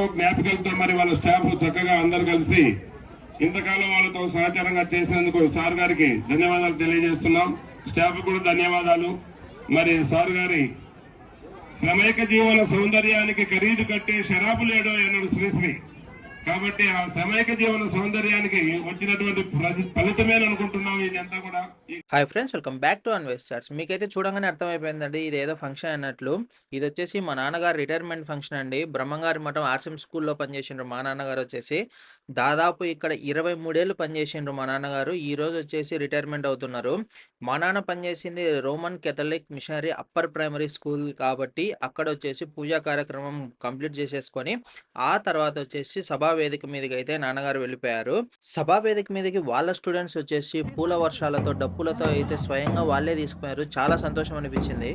ఎంతో జ్ఞాపికలతో మరి వాళ్ళ స్టాఫ్ చక్కగా అందరు కలిసి ఇంతకాలం వాళ్ళతో సహచారంగా చేసినందుకు సార్ గారికి ధన్యవాదాలు తెలియజేస్తున్నాం. స్టాఫ్ కూడా ధన్యవాదాలు. మరి సార్ గారి శ్రమైక జీవన సౌందర్యానికి ఖరీదు కట్టే షరాబు లేడో అన్నాడు శ్రీశ్రీ కాబట్టి ఆ శ్రమైక జీవన సౌందర్యానికి వచ్చినటువంటి ఫలితమేననుకుంటున్నాం అనుకుంటున్నాం ఇదంతా కూడా. Hi friends welcome back to Anvesh's charts మీకైతే చూడంగానే అర్థమైపోయిందండి ఇది ఏదో ఫంక్షన్ అన్నట్లు. ఇది వచ్చేసి మా నాన్నగారు రిటైర్మెంట్ ఫంక్షన్ అండి. బ్రహ్మంగారి మఠం ఆర్సిఎం స్కూల్లో పనిచేసిండ్రు మా నాన్నగారు వచ్చేసి. దాదాపు ఇక్కడ ఇరవై మూడేళ్ళు పనిచేసిండ్రు మా నాన్నగారు. ఈ రోజు వచ్చేసి రిటైర్మెంట్ అవుతున్నారు. మా నాన్న పనిచేసింది Roman Catholic missionary upper primary school కాబట్టి అక్కడ వచ్చేసి పూజా కార్యక్రమం కంప్లీట్ చేసేసుకొని ఆ తర్వాత వచ్చేసి సభా వేదిక మీదకి అయితే నాన్నగారు వెళ్ళిపోయారు. సభా వేదిక మీదకి వాళ్ళ స్టూడెంట్స్ వచ్చేసి పూల వర్షాలతో డప్పులతో అయితే స్వయంగా వాళ్ళే తీసుకున్నారు. చాలా సంతోషం అనిపించింది.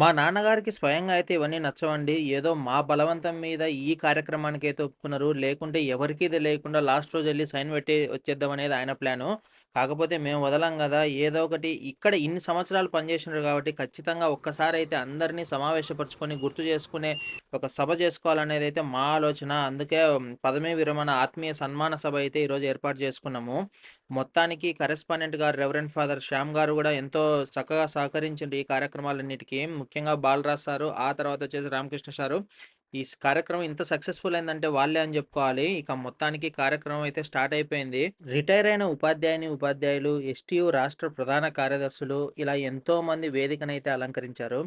మా నాన్నగారికి స్వయంగా అయితే ఇవన్నీ నచ్చవండి. ఏదో మా బలవంతం మీద ఈ కార్యక్రమానికి అయితే ఒప్పుకున్నారు. లేకుంటే ఎవరికి ఇది లేకుండా లాస్ట్ రోజు వెళ్ళి సైన్ పెట్టి వచ్చేద్దాం అనేది ఆయన ప్లాను. కాకపోతే మేము వదలం కదా ఏదో ఒకటి ఇక్కడ ఇన్ని సంవత్సరాలు పనిచేసినారు కాబట్టి ఖచ్చితంగా ఒక్కసారి అయితే అందరినీ సమావేశపరచుకొని గుర్తు చేసుకునే ఒక సభ చేసుకోవాలనేది అయితే మా ఆలోచన. అందుకే పదమే విరమణ ఆత్మీయ సన్మాన సభ అయితే ఈరోజు ఏర్పాటు చేసుకున్నాము. మొత్తానికి కరెస్పాండెంట్ గారు రెవరెంట్ ఫాదర్ శ్యామ్ గారు కూడా ఎంతో చక్కగా సహకరించిండ్రు ఈ కార్యక్రమాలన్నిటికీ. ముఖ్యంగా బాలరాజ్ సారు ఆ తర్వాత వచ్చేసి రామకృష్ణ సారు. ఈ కార్యక్రమం ఇంత సక్సెస్ఫుల్ అయిందంటే వాళ్ళే అని చెప్పుకోవాలి. ఇక మొత్తానికి కార్యక్రమం అయితే స్టార్ట్ అయిపోయింది. రిటైర్ అయిన ఉపాధ్యాయుని ఉపాధ్యాయులు ఎస్టీయు రాష్ట్ర ప్రధాన కార్యదర్శులు ఇలా ఎంతో మంది వేదికనైతే అలంకరించారు.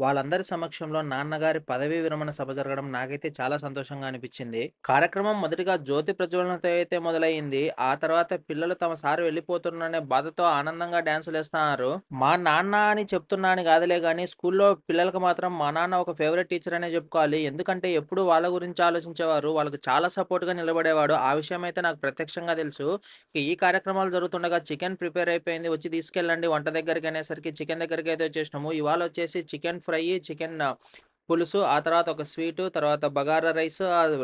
వాళ్ళందరి సమక్షంలో నాన్నగారి పదవీ విరమణ సభ జరగడం నాకైతే చాలా సంతోషంగా అనిపించింది. కార్యక్రమం మొదటిగా జ్యోతి ప్రజ్వలనతో అయితే మొదలైంది ఆ తర్వాత పిల్లలు తమ సారు వెళ్ళిపోతున్నారనే బాధతో ఆనందంగా డాన్సులు వేస్తున్నారు. మా నాన్న అని చెప్తున్నాను కాదులే కానీ స్కూల్లో పిల్లలకు మాత్రం మా నాన్న ఒక ఫేవరెట్ టీచర్ అనే చెప్పుకోవాలి. ఎందుకంటే ఎప్పుడు వాళ్ళ గురించి ఆలోచించేవారు వాళ్ళకి చాలా సపోర్ట్గా నిలబడేవాడు. ఆ విషయం అయితే నాకు ప్రత్యక్షంగా తెలుసు. ఈ కార్యక్రమాలు జరుగుతుండగా చికెన్ ప్రిపేర్ అయిపోయింది. వచ్చి తీసుకెళ్ళండి. వంట దగ్గరికి అనేసరికి చికెన్ దగ్గరికి అయితే వచ్చేసినాము. ఇవాళ వచ్చేసి చికెన్ ఫ్రై చికెన్ పులుసు ఆ తర్వాత ఒక స్వీటు తర్వాత బగారా రైస్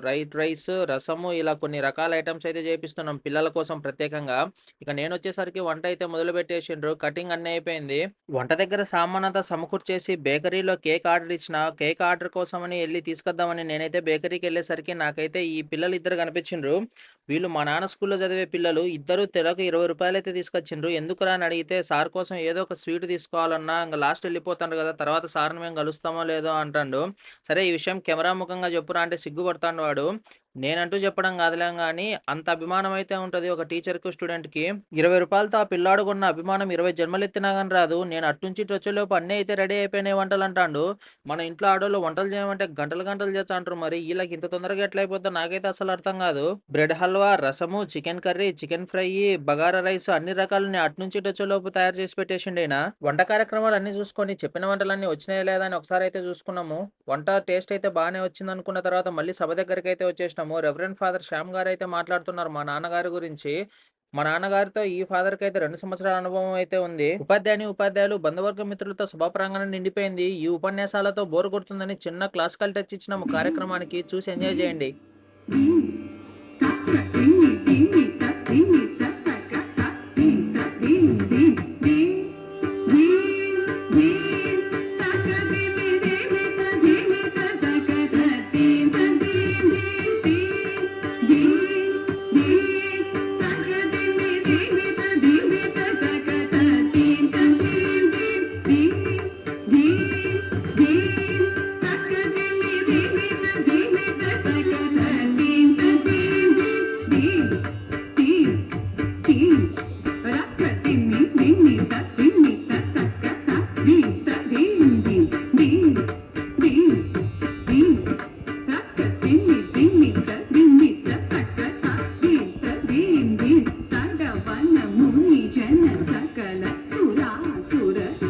రైట్ రైస్ రసము ఇలా కొన్ని రకాల ఐటమ్స్ అయితే చేపిస్తున్నాం పిల్లల కోసం ప్రత్యేకంగా. ఇక నేను వచ్చేసరికి వంట అయితే మొదలు పెట్టేసిండ్రు. కటింగ్ అన్నీ అయిపోయింది. వంట దగ్గర సామాన్ అంతా సమకూర్చేసి బేకరీలో కేక్ ఆర్డర్ ఇచ్చిన కేక్ ఆర్డర్ కోసమని వెళ్ళి తీసుకొద్దామని నేనైతే బేకరీకి వెళ్ళేసరికి నాకైతే ఈ పిల్లలు ఇద్దరు కనిపించిండ్రు. వీళ్ళు మా నాన్న స్కూల్లో చదివే పిల్లలు ఇద్దరు తెలకు ఇరవై రూపాయలు అయితే తీసుకొచ్చిండ్రు. ఎందుకురా అని అడిగితే సార్ కోసం ఏదో ఒక స్వీట్ తీసుకోవాలన్నా ఇంకా లాస్ట్ వెళ్ళిపోతాడు కదా తర్వాత సార్ని మేము కలుస్తామో లేదో అంటాడు. సరే ఈ విషయం కెమెరా ముఖంగా చెప్పురా అంటే సిగ్గుపడతాడు వాడు. నేనంటూ చెప్పడం కాదులేం కానీ అంత అభిమానం అయితే ఉంటుంది ఒక టీచర్కి స్టూడెంట్కి. ఇరవై రూపాయలతో ఆ పిల్లాడు కొన్న అభిమానం ఇరవై జన్మలు ఎత్తినా కానీ రాదు. నేను అట్టుంచి ఇటు వచ్చేలోపు అన్నీ అయితే రెడీ అయిపోయినాయి వంటలు అంటాడు. మన ఇంట్లో ఆడోళ్ళు వంటలు చేయమంటే గంటలు గంటలు చేస్తా అంటారు మరి. వీళ్ళకి ఇంత తొందరగా ఎట్లా నాకైతే అసలు అర్థం కాదు. బ్రెడ్ హల్వా రసము chicken curry chicken fry bagara rice అన్ని రకాలు నేను అట్నుంచి ఇటు వచ్చేలోపు తయారు చేసి పెట్టేసిండు ఈయన. వంట కార్యక్రమాలు అన్ని చూసుకొని చెప్పిన వంటలన్నీ వచ్చినాయి లేదా అని ఒకసారి అయితే చూసుకున్నాము. వంట టేస్ట్ అయితే బాగానే వచ్చింది అనుకున్న తర్వాత మళ్ళీ సభ దగ్గరికి అయితే వచ్చేసినాము. రెవరెంట్ ఫాదర్ శ్యామ్ గారు అయితే మాట్లాడుతున్నారు మా నాన్నగారి గురించి. మా నాన్నగారితో ఈ ఫాదర్కి అయితే రెండు సంవత్సరాల అనుభవం అయితే ఉంది. ఉపాధ్యాయుని ఉపాధ్యాయులు బంధువర్గ మిత్రులతో సభా ప్రాంగణం నిండిపోయింది. ఈ ఉపన్యాసాలతో బోర్ కొడుతుందని చిన్న క్లాసికల్ టచ్ ఇచ్చిన కార్యక్రమానికి చూసి ఎంజాయ్ చేయండి. సకల సురాసుర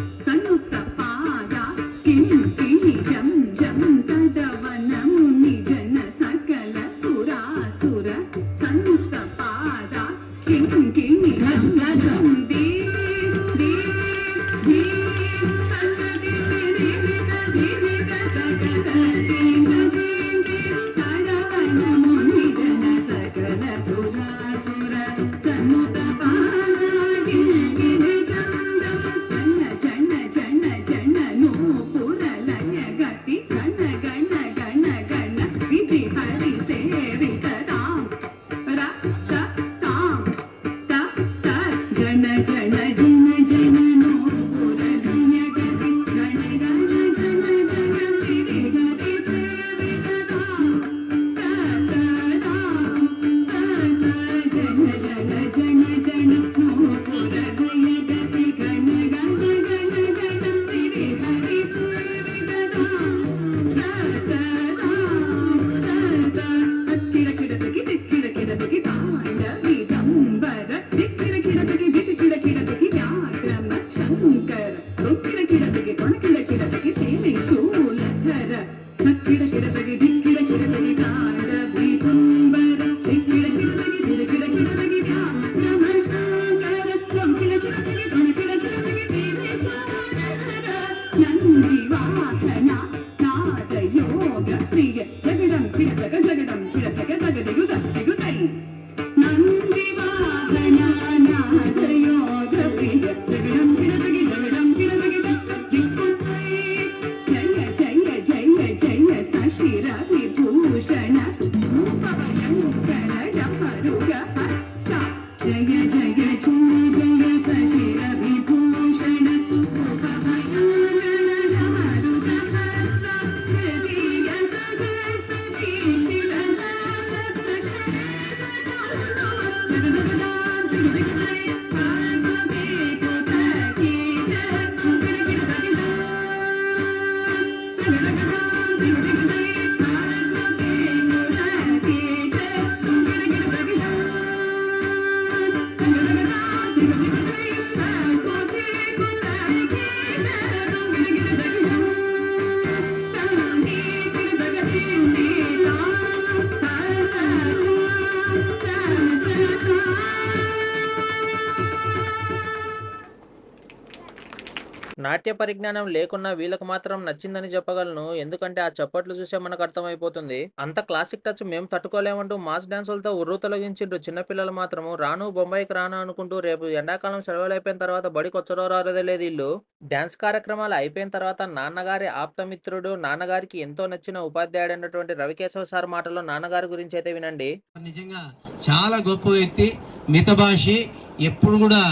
నాట్య పరిజ్ఞానం లేకున్నా వీళ్ళకి మాత్రం నచ్చిందని చెప్పగలను. ఎందుకంటే ఆ చప్పట్లు చూసే మనకు అర్థమైపోతుంది. అంత క్లాసిక్ టచ్ మేము తట్టుకోలేమంటూ మాస్ డాన్సులతో ఉర్రు తొలగించిండ్రు చిన్నపిల్లలు మాత్రము. రాను బొంబాయికి రాను అనుకుంటూ రేపు ఎండాకాలం సెలవులు అయిపోయిన తర్వాత బడికి రారదే లేదు ఇల్లు. డాన్స్ కార్యక్రమాలు అయిపోయిన తర్వాత నాన్నగారి ఆప్తమిత్రుడు నాన్నగారికి ఎంతో నచ్చిన ఉపాధ్యాయుడు అన్నటువంటి రవికేశవ సార్ మాటలో నాన్నగారి గురించి అయితే వినండి. నిజంగా చాలా గొప్ప వ్యక్తి. మితభాషి ఎప్పుడు కూడా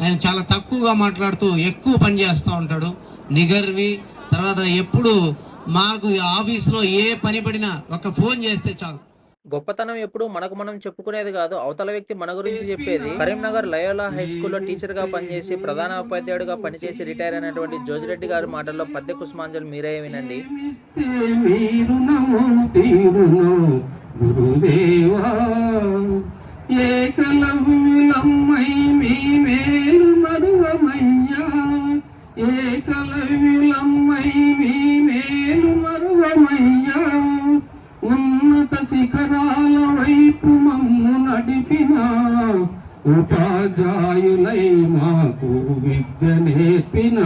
ఆయన చాలా తక్కువగా మాట్లాడుతూ ఎక్కువ పని చేస్తూ ఉంటాడు. నిగర్వి తర్వాత ఎప్పుడు మాకు ఆఫీస్లో ఏ పని పడినా ఒక ఫోన్ చేస్తే చాలు. గొప్పతనం ఎప్పుడు మనకు మనం చెప్పుకునేది కాదు. అవతల వ్యక్తి మన గురించి చెప్పేది. కరీంనగర్ లయోలా హై స్కూల్లో టీచర్గా పనిచేసి ప్రధాన ఉపాధ్యాయుడిగా పనిచేసి రిటైర్ అయినటువంటి జోజిరెడ్డి గారి మాటల్లో పద్య కుసుమాంజలి మీరే వినండి. మీరు నమో తీరును గురుదేవా ఏకలవ్యులమ్మై మీ మేలు మరువమయ్యా. ఏకలవ్యులమ్మై మీ మేలు మరువమయ్యా. ఉన్నత శిఖరాల వైపు మమ్ము నడిపిన. ఉపాధ్యాయులై మాకు విద్య నేర్పిన.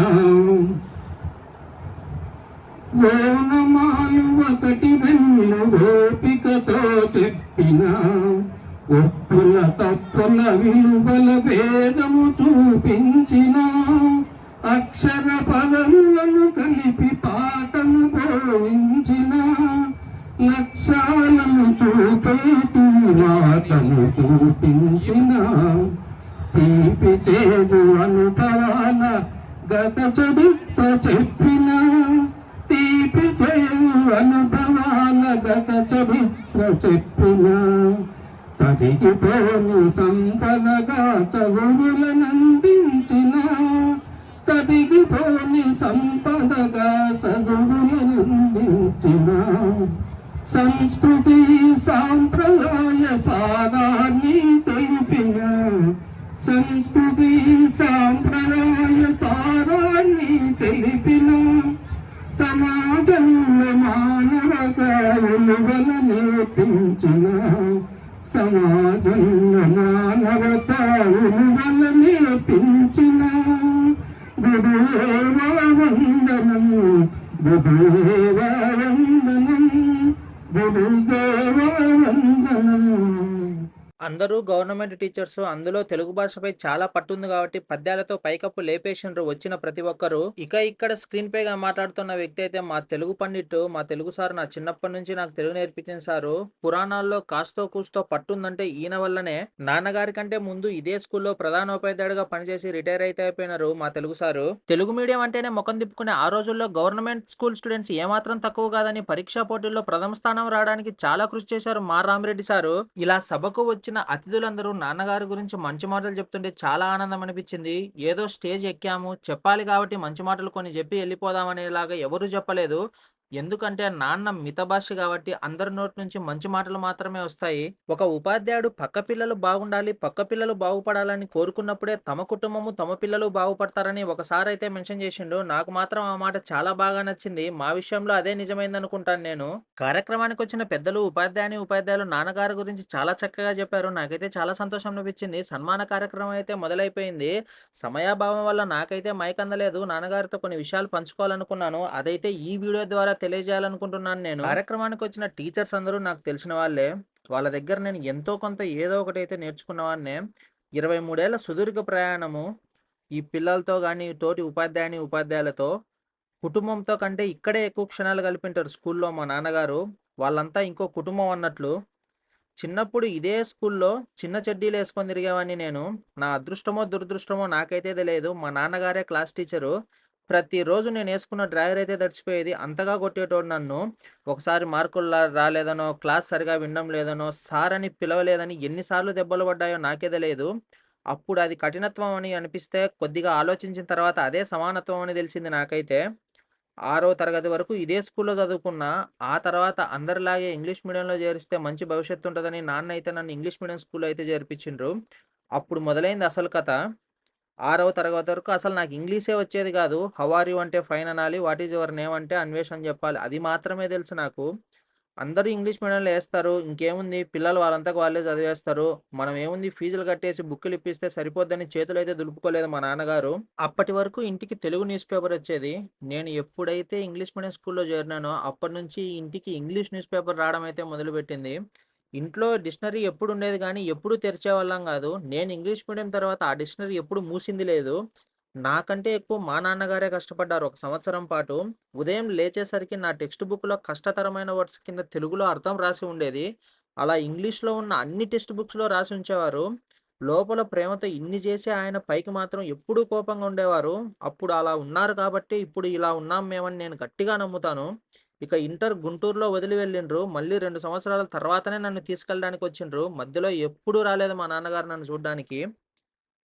ఓనమాలు ఒకటి రెండు ఓపికతో ఒప్పుల తప్పుల విలువల భేదము చూపించిన అక్షర పదములను కలిపి పాఠము బోధించిన లక్ష్యాలను చూపేటి మాటను చూపించిన తీపి చేదు అనుభవాల గత చరిత్ర చెప్పిన తీపి చేదు అనుభవాల గత చరిత్ర చెప్పిన తరిగిపోని సంపదగా చదువులనందించిన తరిగిపోని సంపదగా చదువులనందించిన. సంస్కృతి సాంప్రదాయ టీచర్స్ అందులో తెలుగు భాషపై చాలా పట్టుంది కాబట్టి పద్యాలతో పైకప్పు లేపేసిండ్రు వచ్చిన ప్రతి ఒక్కరు. ఇక ఇక్కడ స్క్రీన్ పై మాట్లాడుతున్న వ్యక్తి అయితే మా తెలుగు పండిట్ మా తెలుగు సార్ నా చిన్నప్పటి నుంచి నాకు తెలుగు నేర్పించిన సారు. పురాణాల్లో కాస్తో కూస్తో పట్టుందంటే ఈయన వల్లనే. నాన్నగారి కంటే ముందు ఇదే స్కూల్లో ప్రధానోపాధ్యాయుడిగా పనిచేసి రిటైర్ అయితే అయిపోయినారు మా తెలుగు సారు. తెలుగు మీడియం అంటేనే ముఖం తిప్పుకునే ఆ రోజుల్లో గవర్నమెంట్ స్కూల్ స్టూడెంట్స్ ఏమాత్రం తక్కువ కాదని పరీక్షా పోటీల్లో ప్రథమ స్థానం రావడానికి చాలా కృషి చేశారు మా రామిరెడ్డి సారు. ఇలా సభకు వచ్చిన అతిథులందరూ నాన్నగారి గురించి మంచి మాటలు చెప్తుంటే చాలా ఆనందం అనిపించింది. ఏదో స్టేజ్ ఎక్కాము చెప్పాలి కాబట్టి మంచి మాటలు కొన్ని చెప్పి వెళ్ళిపోదామనేలాగా ఎవరు చెప్పలేదు. ఎందుకంటే నాన్న మితభాష కాబట్టి అందరి నోటి నుంచి మంచి మాటలు మాత్రమే వస్తాయి. ఒక ఉపాధ్యాయుడు పక్క పిల్లలు బాగుండాలి పక్క పిల్లలు బాగుపడాలని కోరుకున్నప్పుడే తమ కుటుంబము తమ పిల్లలు బాగుపడతారని ఒకసారి అయితే మెన్షన్ చేసిండు. నాకు మాత్రం ఆ మాట చాలా బాగా నచ్చింది. మా విషయంలో అదే నిజమైంది అనుకుంటాను నేను. కార్యక్రమానికి వచ్చిన పెద్దలు ఉపాధ్యాయుని ఉపాధ్యాయులు నాన్నగారి గురించి చాలా చక్కగా చెప్పారు. నాకైతే చాలా సంతోషం అనిపించింది. సన్మాన కార్యక్రమం అయితే మొదలైపోయింది. సమయాభావం వల్ల నాకైతే మైక్ అందలేదు నాన్నగారితో కొన్ని విషయాలు పంచుకోవాలనుకున్నాను. అదైతే ఈ వీడియో ద్వారా తెలియజేయాలనుకుంటున్నాను నేను. కార్యక్రమానికి వచ్చిన టీచర్స్ అందరూ నాకు తెలిసిన వాళ్ళే వాళ్ళ దగ్గర నేను ఎంతో కొంత ఏదో ఒకటి అయితే నేర్చుకున్నవాన్నే ఇరవై మూడేళ్ళ సుదీర్ఘ ప్రయాణము ఈ పిల్లలతో కానీ తోటి ఉపాధ్యాయుని ఉపాధ్యాయులతో కుటుంబంతో కంటే ఇక్కడే ఎక్కువ క్షణాలు గడిపింటారు స్కూల్లో మా నాన్నగారు. వాళ్ళంతా ఇంకో కుటుంబం అన్నట్లు. చిన్నప్పుడు ఇదే స్కూల్లో చిన్న చెడ్డీలు వేసుకొని తిరిగేవాడిని నేను. నా అదృష్టమో దురదృష్టమో నాకైతే తెలియదు మా నాన్నగారే క్లాస్ టీచరు. ప్రతిరోజు నేను వేసుకున్న డ్రైవర్ అయితే తడిచిపోయేది. అంతగా కొట్టేటోడు నన్ను. ఒకసారి మార్కులు రాలేదనో క్లాస్ సరిగా వినడం లేదనో సార్ అని పిలవలేదని ఎన్నిసార్లు దెబ్బలు పడ్డాయో నాకే తెలియదు అప్పుడు అది కఠినత్వం అని అనిపిస్తే కొద్దిగా ఆలోచించిన తర్వాత అదే సమానత్వం అని తెలిసింది నాకైతే. ఆరో తరగతి వరకు ఇదే స్కూల్లో చదువుకున్నా ఆ తర్వాత అందరిలాగే ఇంగ్లీష్ మీడియంలో చేరిస్తే మంచి భవిష్యత్తు ఉంటుందని నాన్న అయితే నన్ను ఇంగ్లీష్ మీడియం స్కూల్లో అయితే చేర్పించిండ్రు. అప్పుడు మొదలైంది అసలు కథ. ఆరవ తరగతి వరకు అసలు నాకు ఇంగ్లీషే వచ్చేది కాదు. హవార్ అంటే ఫైన్ అనాలి. What is your name? అంటే అన్వేషణ చెప్పాలి. అది మాత్రమే తెలుసు నాకు. అందరూ ఇంగ్లీష్ మీడియంలో వేస్తారు. ఇంకేముంది? పిల్లలు వాళ్ళంతా వాళ్ళే చదివేస్తారు. మనం ఏముంది? ఫీజులు కట్టేసి బుక్కులు ఇప్పిస్తే సరిపోద్దని చేతులు అయితే దులుపుకోలేదు మా నాన్నగారు. అప్పటి వరకు ఇంటికి తెలుగు న్యూస్ పేపర్ వచ్చేది. నేను ఎప్పుడైతే ఇంగ్లీష్ మీడియం స్కూల్లో చేరినానో అప్పటి నుంచి ఇంటికి ఇంగ్లీష్ న్యూస్ పేపర్ రావడం అయితే మొదలుపెట్టింది. ఇంట్లో డిక్షనరీ ఎప్పుడు ఉండేది కానీ ఎప్పుడు తెరిచేవాళ్ళం కాదు. నేను ఇంగ్లీష్ మీడియం తర్వాత ఆ డిక్షనరీ ఎప్పుడు మూసింది లేదు. నాకంటే ఎక్కువ మా నాన్నగారే కష్టపడ్డారు ఒక సంవత్సరం పాటు. ఉదయం లేచేసరికి నా టెక్స్ట్ బుక్లో కష్టతరమైన వర్డ్స్ కింద తెలుగులో అర్థం రాసి ఉండేది. అలా ఇంగ్లీష్లో ఉన్న అన్ని టెక్స్ట్ బుక్స్లో రాసి ఉంచేవారు. లోపల ప్రేమతో ఇన్ని చేసి ఆయన పైకి మాత్రం ఎప్పుడూ కోపంగా ఉండేవారు. అప్పుడు అలా ఉన్నారు కాబట్టి ఇప్పుడు ఇలా ఉన్నాం మేమని నేను గట్టిగా నమ్ముతాను. ఇక ఇంటర్ గుంటూరులో వదిలి వెళ్ళిండ్రు. మళ్ళీ రెండు సంవత్సరాల తర్వాతనే నన్ను తీసుకెళ్ళడానికి వచ్చిండ్రు. మధ్యలో ఎప్పుడూ రాలేదు మా నాన్నగారు నన్ను చూడడానికి.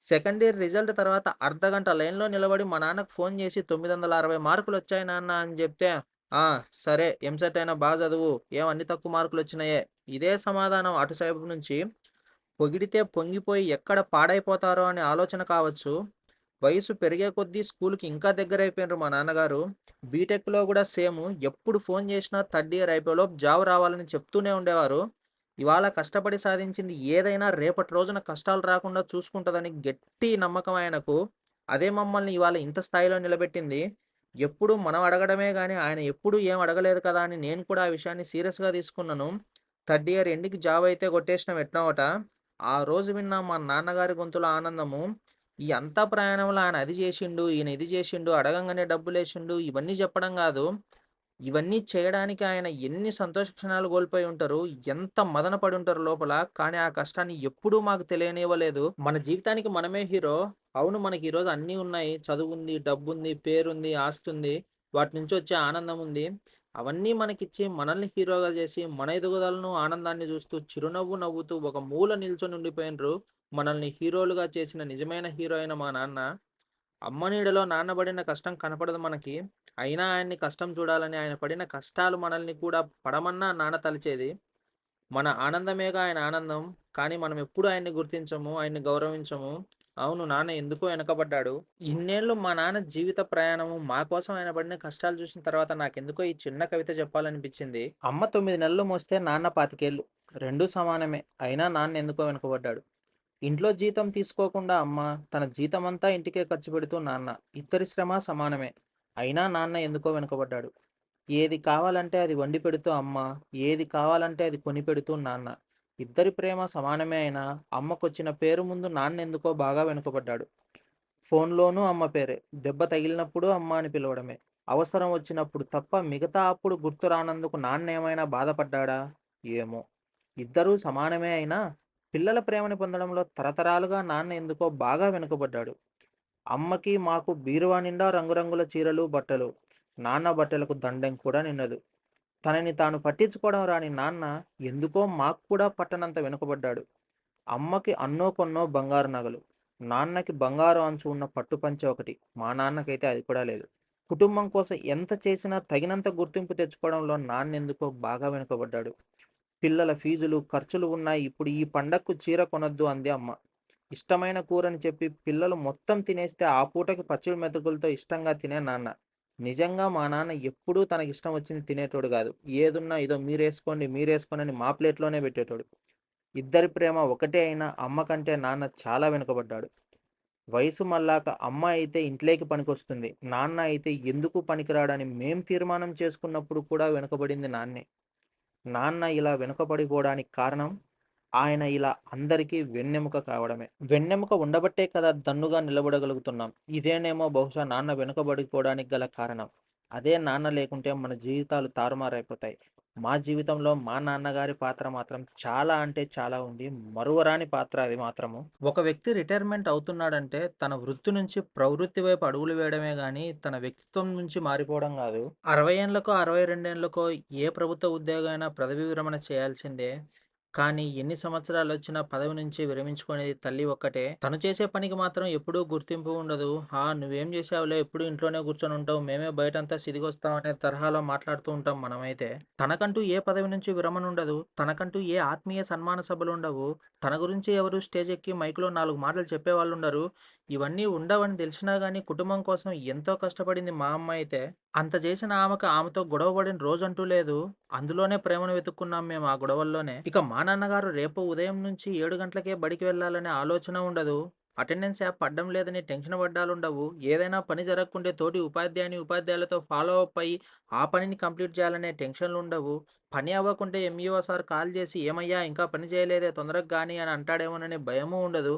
సెకండ్ ఇయర్ రిజల్ట్ తర్వాత అర్ధ గంట లైన్లో నిలబడి మా నాన్నకు ఫోన్ చేసి తొమ్మిది వందల అరవై మార్కులు వచ్చాయి నాన్న అని చెప్తే ఆ సరే ఎంసెట్ అయినా బాగా చదువు. ఏం అన్ని తక్కువ మార్కులు వచ్చినాయే? ఇదే సమాధానం అటు సైపు నుంచి పొగిడితే పొంగిపోయి ఎక్కడ పాడైపోతారో అనే ఆలోచన కావచ్చు. వయసు పెరిగే కొద్దీ స్కూల్కి ఇంకా దగ్గర అయిపోయినారు మా నాన్నగారు. బీటెక్లో కూడా సేమ్. ఎప్పుడు ఫోన్ చేసినా థర్డ్ ఇయర్ అయిపోయేలోపు జాబ్ రావాలని చెప్తూనే ఉండేవారు. ఇవాళ కష్టపడి సాధించింది ఏదైనా రేపటి రోజున కష్టాలు రాకుండా చూసుకుంటుందని గట్టి నమ్మకం ఆయనకు. అదే మమ్మల్ని ఇవాళ ఇంత స్థాయిలో నిలబెట్టింది. ఎప్పుడు మనం అడగడమే కానీ ఆయన ఎప్పుడు ఏం అడగలేదు కదా అని నేను కూడా ఆ విషయాన్ని సీరియస్గా తీసుకున్నాను. థర్డ్ ఇయర్ ఎండ్కి జాబ్ అయితే కొట్టేసినాం ఎట్నోట ఆ రోజు విన్న మా నాన్నగారి గొంతుల ఆనందము. ఈ అంతా ప్రయాణంలో ఆయన అది చేసిండు ఈయన ఇది చేసిండు అడగంగానే డబ్బులు వేసిండు ఇవన్నీ చెప్పడం కాదు. ఇవన్నీ చేయడానికి ఆయన ఎన్ని సంతోష క్షణాలు కోల్పోయి ఉంటారు ఎంత మదన పడి ఉంటారు లోపల కానీ ఆ కష్టాన్ని ఎప్పుడూ మాకు తెలియనివ్వలేదు. మన జీవితానికి మనమే హీరో. అవును మనకి ఈరోజు అన్నీ ఉన్నాయి. చదువు ఉంది డబ్బు ఉంది పేరుంది ఆస్తి ఉంది వాటి నుంచి వచ్చే ఆనందం ఉంది. అవన్నీ మనకిచ్చి మనల్ని హీరోగా చేసి మన ఎదుగుదలను ఆనందాన్ని చూస్తూ చిరునవ్వు నవ్వుతూ ఒక మూల నిల్చొని ఉండిపోయినరు. మనల్ని హీరోలుగా చేసిన నిజమైన హీరో అయిన మా నాన్న అమ్మ నీడలో నాన్నబడిన కష్టం కనపడదు మనకి. అయినా ఆయన్ని కష్టం చూడాలని ఆయన పడిన కష్టాలు మనల్ని కూడా పడమన్నా నాన్న తలిచేది. మన ఆనందమేగా ఆయన ఆనందం. కానీ మనం ఎప్పుడు ఆయన్ని గుర్తించము ఆయన్ని గౌరవించము. అవును నాన్న ఎందుకో వెనకబడ్డాడు. ఇన్నేళ్ళు మా నాన్న జీవిత ప్రయాణము మా కోసం ఆయన పడిన కష్టాలు చూసిన తర్వాత నాకెందుకో ఈ చిన్న కవిత చెప్పాలనిపించింది. అమ్మ తొమ్మిది నెలలు మోస్తే నాన్న పాతికేళ్ళు. రెండూ సమానమే. అయినా నాన్న ఎందుకో వెనకబడ్డాడు. ఇంట్లో జీతం తీసుకోకుండా అమ్మ తన జీతం అంతా ఇంటికే ఖర్చు పెడుతూ నాన్న ఇద్దరి శ్రమ సమానమే. అయినా నాన్న ఎందుకో వెనుకబడ్డాడు. ఏది కావాలంటే అది వండి పెడుతూ అమ్మ ఏది కావాలంటే అది కొని పెడుతూ నాన్న. ఇద్దరి ప్రేమ సమానమే అయినా అమ్మకొచ్చిన పేరు ముందు నాన్న ఎందుకో బాగా వెనుకబడ్డాడు. ఫోన్లోనూ అమ్మ పేరే. దెబ్బ తగిలినప్పుడు అమ్మ అని పిలవడమే. అవసరం వచ్చినప్పుడు తప్ప మిగతా అప్పుడు గుర్తు రానందుకు నాన్న ఏమైనా బాధపడ్డాడా? ఏమో. ఇద్దరూ సమానమే అయినా పిల్లల ప్రేమని పొందడంలో తరతరాలుగా నాన్న ఎందుకో బాగా వెనుకబడ్డాడు. అమ్మకి మాకు బీరువా నిండా రంగురంగుల చీరలు బట్టలు. నాన్న బట్టలకు దండెం కూడా నిన్నదు. తనని తాను పట్టించుకోవడం రాని నాన్న ఎందుకో మాకు కూడా పట్టనంత వెనుకబడ్డాడు. అమ్మకి అన్నో కొన్నో బంగారు నగలు. నాన్నకి బంగారు అంచు ఉన్న పట్టు పంచె ఒకటి. మా నాన్నకైతే అది కూడా లేదు. కుటుంబం కోసం ఎంత చేసినా తగినంత గుర్తింపు తెచ్చుకోవడంలో నాన్న ఎందుకో బాగా వెనుకబడ్డాడు. పిల్లల ఫీజులు ఖర్చులు ఉన్నాయి. ఇప్పుడు ఈ పండక్కు చీర కొనొద్దు అంది అమ్మ. ఇష్టమైన కూరని చెప్పి పిల్లలు మొత్తం తినేస్తే ఆ పూటకి పచ్చడి మెతుకులతో ఇష్టంగా తినే నాన్న. నిజంగా మా నాన్న ఎప్పుడూ తనకి ఇష్టం వచ్చింది తినేటోడు కాదు. ఏదున్నా ఇదో మీరేసుకోండి మీరేసుకోండి అని మా ప్లేట్లోనే పెట్టేటోడు. ఇద్దరి ప్రేమ ఒకటే అయినా అమ్మ కంటే నాన్న చాలా వెనుకబడ్డాడు. వయసు మళ్ళాక అమ్మ అయితే ఇంట్లోకి పనికొస్తుంది. నాన్న అయితే ఎందుకు పనికిరాడని మేం తీర్మానం చేసుకున్నప్పుడు కూడా వెనుకబడింది నాన్నే. నాన్న ఇలా వెనుకబడిపోవడానికి కారణం ఆయన ఇలా అందరికీ వెన్నెముక కావడమే. వెన్నెముక ఉండబట్టే కదా దన్నుగా నిలబడగలుగుతున్నాం. ఇదేనేమో బహుశా నాన్న వెనుకబడిపోవడానికి గల కారణం. అదే నాన్న లేకుంటే మన జీవితాలు తారుమారైపోతాయి. మా జీవితంలో మా నాన్నగారి పాత్ర మాత్రం చాలా అంటే చాలా ఉంది. మరువరాని పాత్ర అది మాత్రము. ఒక వ్యక్తి రిటైర్మెంట్ అవుతున్నాడంటే తన వృత్తి నుంచి ప్రవృత్తి వైపు అడుగులు వేయడమే కానీ తన వ్యక్తిత్వం నుంచి మారిపోవడం కాదు. అరవై ఏళ్ళకో అరవై రెండేళ్ళకో ఏ ప్రభుత్వ ఉద్యోగం అయినా పదవి విరమణ చేయాల్సిందే. కానీ ఎన్ని సంవత్సరాలు వచ్చినా పదవి నుంచి విరమించుకునేది తల్లి ఒక్కటే. తను చేసే పనికి మాత్రం ఎప్పుడూ గుర్తింపు ఉండదు. ఆ నువ్వేం చేసావులే ఎప్పుడు ఇంట్లోనే కూర్చొని ఉంటావు మేమే బయటంతా సిదిగొస్తాం అనే తరహాలో మాట్లాడుతూ ఉంటాం మనమైతే. తనకంటూ ఏ పదవి నుంచి విరమణ ఉండదు తనకంటూ ఏ ఆత్మీయ సన్మాన సభలు ఉండవు తన గురించి ఎవరు స్టేజ్ ఎక్కి మైక్లో నాలుగు మాటలు చెప్పేవాళ్ళు ఉండరు ఇవన్నీ ఉండవని తెలిసినా గానీ కుటుంబం కోసం ఎంతో కష్టపడింది మా అమ్మ అయితే. అంత చేసిన ఆమెకు ఆమెతో గొడవ పడిన రోజంటూ లేదు. అందులోనే ప్రేమను వెతుక్కున్నాం మేము ఆ గొడవల్లోనే. ఇక మా నాన్నగారు రేపు ఉదయం నుంచి ఏడు గంటలకే బడికి వెళ్ళాలనే ఆలోచన ఉండదు. అటెండెన్స్ యాప్ పడ్డం లేదని టెన్షన్ పడ్డాలుండవు. ఏదైనా పని జరగకుంటే తోటి ఉపాధ్యాయుని ఉపాధ్యాయులతో ఫాలో అప్ అయ్యి ఆ పనిని కంప్లీట్ చేయాలనే టెన్షన్లు ఉండవు పని అవ్వకుంటే ఎంఈఓ సార్ కాల్ చేసి ఏమయ్యా ఇంకా పని చేయలేదే తొందరగా కానీ అని అంటాడేమోననే భయము ఉండదు.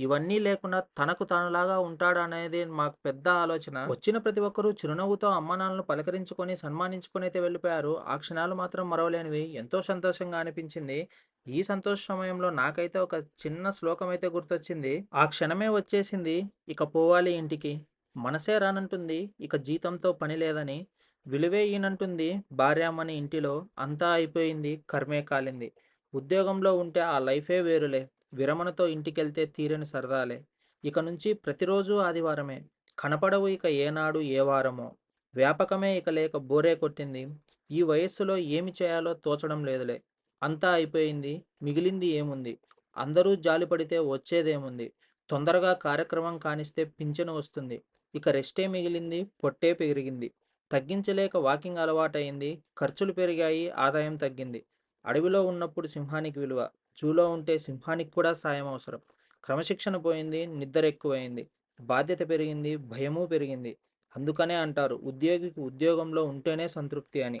ఇవన్నీ లేకుండా తనకు తనలాగా ఉంటాడు అనేది మాకు పెద్ద ఆలోచన. వచ్చిన ప్రతి ఒక్కరూ చిరునవ్వుతో అమ్మానాన్నలను పలకరించుకొని సన్మానించుకొని అయితే వెళ్ళిపోయారు. ఆ క్షణాలు మాత్రం మరవలేనివి. ఎంతో సంతోషంగా అనిపించింది. ఈ సంతోష సమయంలో నాకైతే ఒక చిన్న శ్లోకం అయితే గుర్తొచ్చింది. ఆ క్షణమే వచ్చేసింది. ఇక పోవాలి ఇంటికి. మనసే రానంటుంది. ఇక జీతంతో పని లేదని. విలువే ఈనంటుంది. భార్యామని ఇంటిలో అంతా అయిపోయింది. కర్మే కాలింది. ఉద్యోగంలో ఉంటే ఆ లైఫే వేరులే. విరమణతో ఇంటికెళ్తే తీరని సరదాలే. ఇక నుంచి ప్రతిరోజు ఆదివారమే. కనపడవు ఇక ఏనాడు ఏ వారమో. వ్యాపకమే ఇక లేక బోరే కొట్టింది. ఈ వయస్సులో ఏమి చేయాలో తోచడం లేదులే. అంతా అయిపోయింది. మిగిలింది ఏముంది? అందరూ జాలిపడితే వచ్చేదేముంది? తొందరగా కార్యక్రమం కానిస్తే పింఛను వస్తుంది. ఇక రెస్టే మిగిలింది. పొట్టే పెరిగింది. తగ్గించలేక వాకింగ్ అలవాటైంది. ఖర్చులు పెరిగాయి. ఆదాయం తగ్గింది. అడవిలో ఉన్నప్పుడు సింహానికి విలువ. జూలో ఉంటే సింహానికి కూడా సాయం అవసరం. క్రమశిక్షణ పోయింది నిద్ర ఎక్కువైంది. బాధ్యత పెరిగింది భయము పెరిగింది. అందుకనే అంటారు ఉద్యోగికి ఉద్యోగంలో ఉంటేనే సంతృప్తి అని.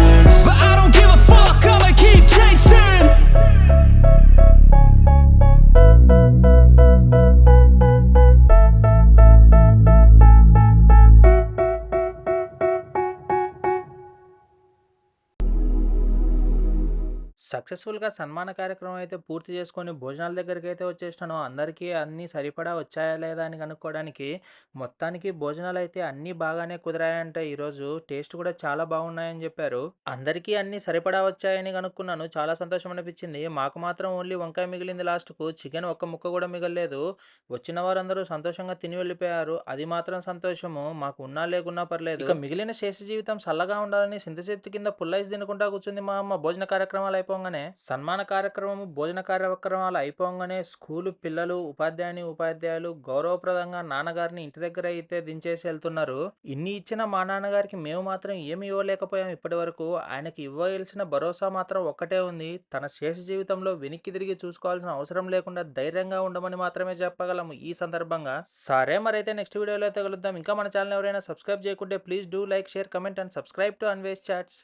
సక్సెస్ఫుల్గా సన్మాన కార్యక్రమం అయితే పూర్తి చేసుకొని భోజనాల దగ్గరికి అయితే వచ్చేసినాను. అందరికీ అన్నీ సరిపడా వచ్చాయా లేదా అని కనుక్కోవడానికి మొత్తానికి భోజనాలు అయితే అన్నీ బాగానే కుదిరాయంటే. ఈరోజు టేస్ట్ కూడా చాలా బాగున్నాయని చెప్పారు. అందరికీ అన్నీ సరిపడా వచ్చాయని కనుక్కున్నాను. చాలా సంతోషం అనిపించింది. మాకు మాత్రం ఓన్లీ వంకాయ మిగిలింది లాస్ట్కు. చికెన్ ఒక్క ముక్క కూడా మిగలలేదు. వచ్చిన వారందరూ సంతోషంగా తిని వెళ్ళిపోయారు. అది మాత్రం సంతోషము. మాకు ఉన్నా లేకున్నా పర్లేదు. ఇక మిగిలిన శేష జీవితం చల్లగా ఉండాలని సింతశెత్తి కింద పుల్లైస్ తినుకుంటా కూర్చుంది మా అమ్మ. భోజన కార్యక్రమాలు అయిపోగానే సన్మాన కార్యక్రమం భోజన కార్యక్రమాలు అయిపోగానే స్కూలు పిల్లలు ఉపాధ్యాయుని ఉపాధ్యాయులు గౌరవప్రదంగా నాన్నగారిని ఇంటి దగ్గర అయితే దించేసి వెళ్తున్నారు. ఇన్ని ఇచ్చిన మా నాన్నగారికి మేము మాత్రం ఏమి ఇవ్వలేకపోయాం. ఇప్పటి వరకు ఆయనకి ఇవ్వవలసిన భరోసా మాత్రం ఒక్కటే ఉంది. తన శేష జీవితంలో వెనక్కి తిరిగి చూసుకోవాల్సిన అవసరం లేకుండా ధైర్యంగా ఉండమని మాత్రమే చెప్పగలము. ఈ సందర్భంగా సరే మరైతే నెక్స్ట్ వీడియోలో అయితే కలుద్దాం. ఇంకా మన ఛానల్ ఎవరైనా సబ్స్క్రైబ్ చేయకుంటే please do like share comment and subscribe to Anvesh's chats.